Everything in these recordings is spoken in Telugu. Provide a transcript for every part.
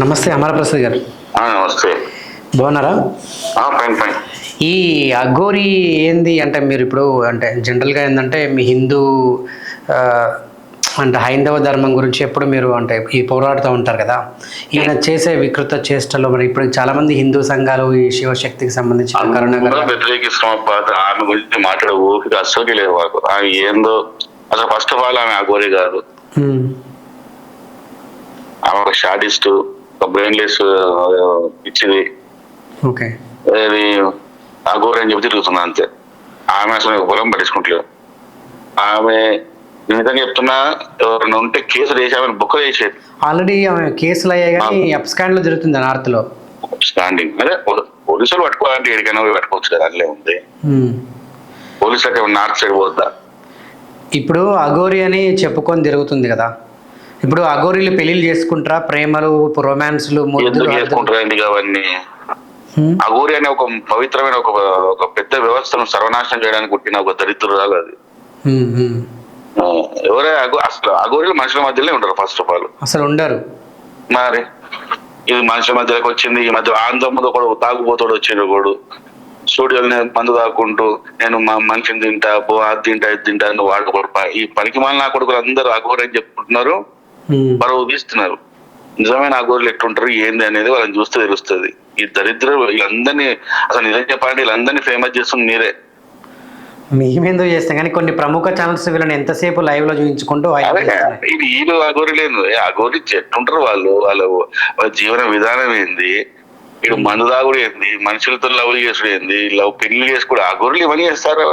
నమస్తే అమరప్రసాద్ గారు. నమస్తే. బాగున్నారా? ఆ, ఫైన్ ఫైన్. ఈ అఘోరి ఏంది అంటే మీరు ఇప్పుడు అంటే జనరల్గా ఏంటంటే మీ హిందూ అంటే హైందవ ధర్మం గురించి ఎప్పుడు మీరు అంటే ఈ పోరాడుతూ ఉంటారు కదా ఈయన చేసే వికృత చేష్టలు మరి ఇప్పుడు చాలామంది హిందూ సంఘాలు ఈ శివశక్తికి సంబంధించిన అబ్బా. ఆమె గురించి మాట్లాడే ఓపిక అస్సలుకి లేదు మాకు. ఆమె ఏందో అసలు ఫస్ట్ ఆఫ్ ఆల్ ఆమె కాదు ఉమ్, ఆమె ఒక బ్రెయిన్లెస్ ఇచ్చింది ఓకే. అది అగోరి అని చెప్పి తిరుగుతున్నా అంతే. ఆమె అసలు పొలం పట్టించుకుంటలేదు. ఆమె నిజంగా చెప్తున్నా ఎవరైనా ఉంటే కేసు వేసి ఆమెను బుక్క వేసేది ఆల్రెడీ ఆమె కేసులు అయ్యాయి కానీ అప్స్కాండ్లో జరుగుతుంది నార్త్లో స్టాండింగ్ అదే పోలీసులు పట్టుకోవాలంటే ఎక్కడికైనా పోయి పట్టుకోవచ్చు కదా అట్లే ఉంది. ఉమ్. పోలీసులకు నార్త్ సైడ్ పోద్దా? ఇప్పుడు అఘోరి అని చెప్పుకొని తిరుగుతుంది కదా. ఇప్పుడు అఘోరీలు పెళ్ళిళ్ళు చేసుకుంటారా? ప్రేమలు రొమాన్స్లు అవన్నీ? అఘోరి అనే ఒక పవిత్రమైన ఒక ఒక పెద్ద వ్యవస్థను సర్వనాశనం చేయడానికి పుట్టిన ఒక దరిద్రురాలు అది. ఎవరే అగో అసలు అఘోరీలు మనుషుల మధ్యలోనే ఉంటారు ఫస్ట్ ఆఫ్ ఆల్ అసలు ఉండరు. మరి? ఇది మనుషుల మధ్యలోకి వచ్చింది ఈ మధ్య ఆంధ్ర ముందు ఒకడు తాగుపోతాడు వచ్చిండు ఒకడు. స్టూడియోని మందు తాకుంటూ నేను మా మనిషిని తింటా బో అది తింటా ఇది తింటా అని వాడు ఒకడు ప- ఈ పనికి మాలిన కొడుకులు అందరూ అఘోరి అని చెప్పుకుంటున్నారు. పరువు తీస్తున్నారు నిజమైన అఘోరులు ఎట్లుంటారు ఏంది అనేది వాళ్ళని చూస్తే తెలుస్తుంది. ఈ దరిద్ర వీళ్ళందరినీ అసలు నిజం చెప్పాలంటే వీళ్ళందరినీ ఫేమస్ చేస్తుంది మీరే. మేమెందుకు చేస్తాం? కానీ కొన్ని ప్రముఖ ఛానల్స్ వీళ్ళని ఎంతసేపు లైవ్లో చూపించుకుంటూ. ఇది వీళ్ళు అఘోరి లేదు అఘోరి ఎట్లుంటారు వాళ్ళు? వాళ్ళ వాళ్ళ జీవన విధానం ఏంది? వీడు మందు తాగుడు ఏంది? మనుషులతో లవ్ చేసుడు ఏంది? లవ్ పెళ్ళి చేసుకోడు అఘోరులు ఇవన్నీ చేస్తారు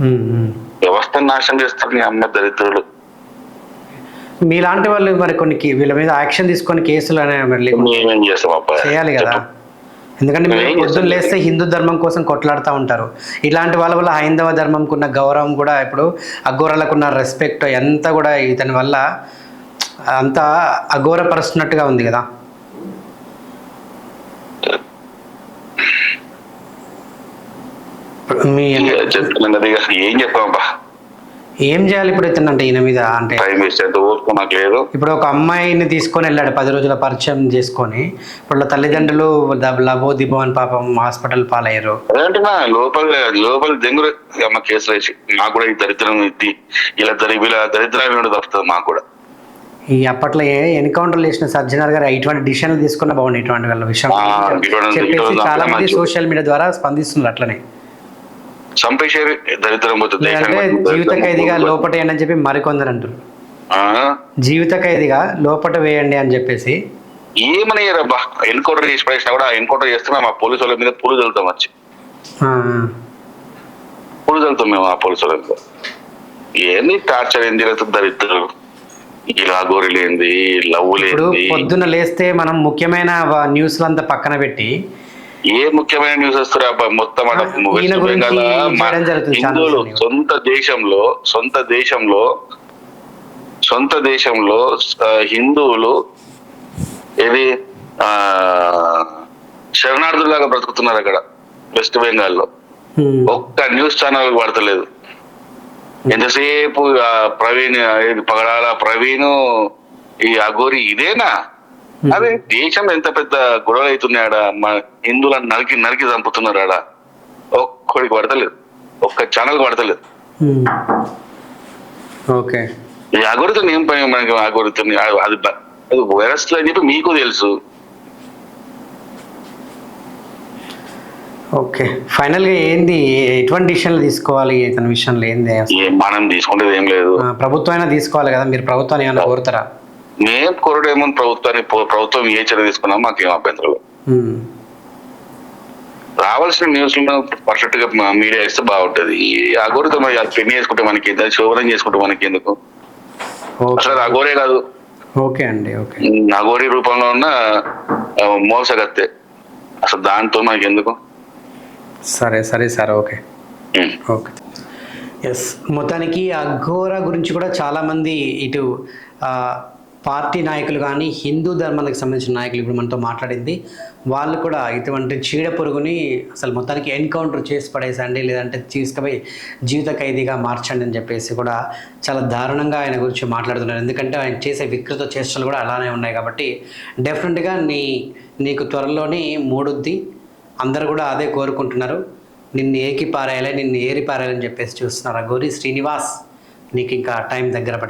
హ్మ్. వ్యవస్థను నాశనం చేస్తారు నీ అమ్మ దరిద్రులు. మీలాంటి వాళ్ళు మరి కొన్ని వీళ్ళ మీద యాక్షన్ తీసుకొని కేసులు అనే మరి లేకుండా మేమేం చేస్తాం అబ్బా? చేయాలి కదా. ఎందుకంటే మీరు పొద్దున్న? లేస్తే హిందూ ధర్మం కోసం కొట్లాడుతూ ఉంటారు. ఇలాంటి వాళ్ళ వల్ల హైందవ ధర్మంకు ఉన్న గౌరవం కూడా ఇప్పుడు అఘోరాలకు ఉన్న రెస్పెక్ట్ ఎంత కూడా ఇతని వల్ల అంతా అఘోరపరుస్తున్నట్టుగా ఉంది కదా. మీ ఏం చెప్పామబ్బా ఏం చేయాలి ఇప్పుడు ఇతను అంటే ఈయన మీద అంటే? టైం లేదు. ఇప్పుడు ఒక అమ్మాయిని తీసుకొని వెళ్ళాడు పది రోజుల పరిచయం చేసుకొని ఇప్పుడు తల్లిదండ్రులు లబో దిబో అని పాపం హాస్పిటల్ పాలయ్యారు. లోపల లోపల దెంగురు అమ్మ కేసులు వేసి కూడా ఈ దరిద్రం ఇది. ఇలా దరి ఇలా దరిద్రం తప్పుతుంది మాకు కూడా. ఈ అప్పట్లో ఏ ఎన్కౌంటర్లు చేసిన సజ్జనార్ గారు ఇటువంటి డిసిషన్లు తీసుకున్న బాగుంది ఇటువంటి వాళ్ళ విషయం. చెప్పేసి చాలా మంది సోషల్ మీడియా ద్వారా స్పందిస్తున్నారు అట్లనే. చంపేసేది దరిద్రం పోతుంది జీవిత ఖైదీగా లోపటేయండి అని చెప్పి మరికొందరు అంటారు జీవిత ఖైదీగా లోపట వేయండి అని చెప్పేసి ఏమని రబ్బా ఎన్కౌంటర్ చేసి పడేసినా కూడా ఎన్కౌంటర్ చేస్తున్నా మా పోలీసు వాళ్ళ మీద పూలు చల్లుతాం వచ్చి. పూలు చల్లుతాం మేము ఆ పోలీసు వాళ్ళ మీద. ఏంది టార్చర్ ఏంది ఇలా దరిద్రులు ఇలా ఇప్పుడు ఏంది పొద్దున్న లేస్తే మనం ముఖ్యమైన న్యూస్లు అంతా పక్కన పెట్టి ఏ ముఖ్యమైన న్యూస్ వస్తారు అబ్బా? మొత్తం వెస్ట్ బెంగాల్ హిందువులు. సొంత దేశంలో సొంత దేశంలో సొంత దేశంలో హిందువులు ఏది ఆ శరణార్థులాగా బ్రతుకుతున్నారు అక్కడ వెస్ట్ బెంగాల్లో. ఒక్క న్యూస్ ఛానల్ పడతలేదు ఎంతసేపు ప్రవీణ్ పగడాల ప్రవీణ్ ఈ అఘోరి ఇదేనా? అదే దేశం ఎంత పెద్ద గొడవలు మా హిందువులను నరికి నరికి చంపుతున్నారు ఆడ ఒక్కడికి పడతలేదు. ఒక్క ఛానల్ పడతలేదు. ఓకే. ఈ అఘోరితో ఏం పని మనకి అఘోరితో అది వైరస్ అని చెప్పి మీకు తెలుసు. ఓకే. ఫైనల్గా ఏంది? ఎటువంటి డిసిషన్లు తీసుకోవాలి? ఇతని విషయంలో ఏంది? మనం తీసుకునేది ఏం లేదు. ప్రభుత్వం అయినా తీసుకోవాలి కదా? మీరు ప్రభుత్వాన్ని ఏమైనా కోరుతారా? మేం కోరడేమో ప్రభుత్వాన్ని ప్రభుత్వం ఏ చర్య తీసుకున్నా మాకేం అభ్యంతరం. రావాల్సిన న్యూస్ పర్ఫెక్ట్గా మీడియా ఇస్తే బాగుంటది. ఈ అఘోరితో మరి పెళ్ళి చేసుకుంటే మనకి శోభనం చేసుకుంటే మనకి ఎందుకు అసలు అఘోరే కాదు. ఓకే అండి ఓకే. అఘోరి రూపంలో ఉన్న మోసగత్తె. అసలు దాంతో మనకి ఎందుకు సరే సరే సార్ ఓకే. ఓకే. ఎస్ మొత్తానికి అఘోర గురించి కూడా చాలామంది ఇటు ఆ, పార్టీ నాయకులు కానీ హిందూ ధర్మానికి సంబంధించిన నాయకులు ఇప్పుడు మనతో మాట్లాడింది. వాళ్ళు కూడా ఇటువంటి చీడ పురుగుని అసలు మొత్తానికి ఎన్కౌంటర్ చేసి పడేసండి లేదంటే తీసుకుపోయి జీవిత ఖైదీగా మార్చండి అని చెప్పేసి కూడా చాలా దారుణంగా ఆయన గురించి మాట్లాడుతున్నారు. ఎందుకంటే ఆయన చేసే వికృత చేష్టలు కూడా అలానే ఉన్నాయి కాబట్టి డెఫినెట్గా నీ నీకు త్వరలోనే మూడుద్ది. అందరూ కూడా అదే కోరుకుంటున్నారు. నిన్ను ఏకి పారాయాలి నిన్ను ఏరి పారాయాలని చెప్పేసి చూస్తున్నారు గౌరీ శ్రీనివాస్. నీకు ఇంకా టైం దగ్గర పడి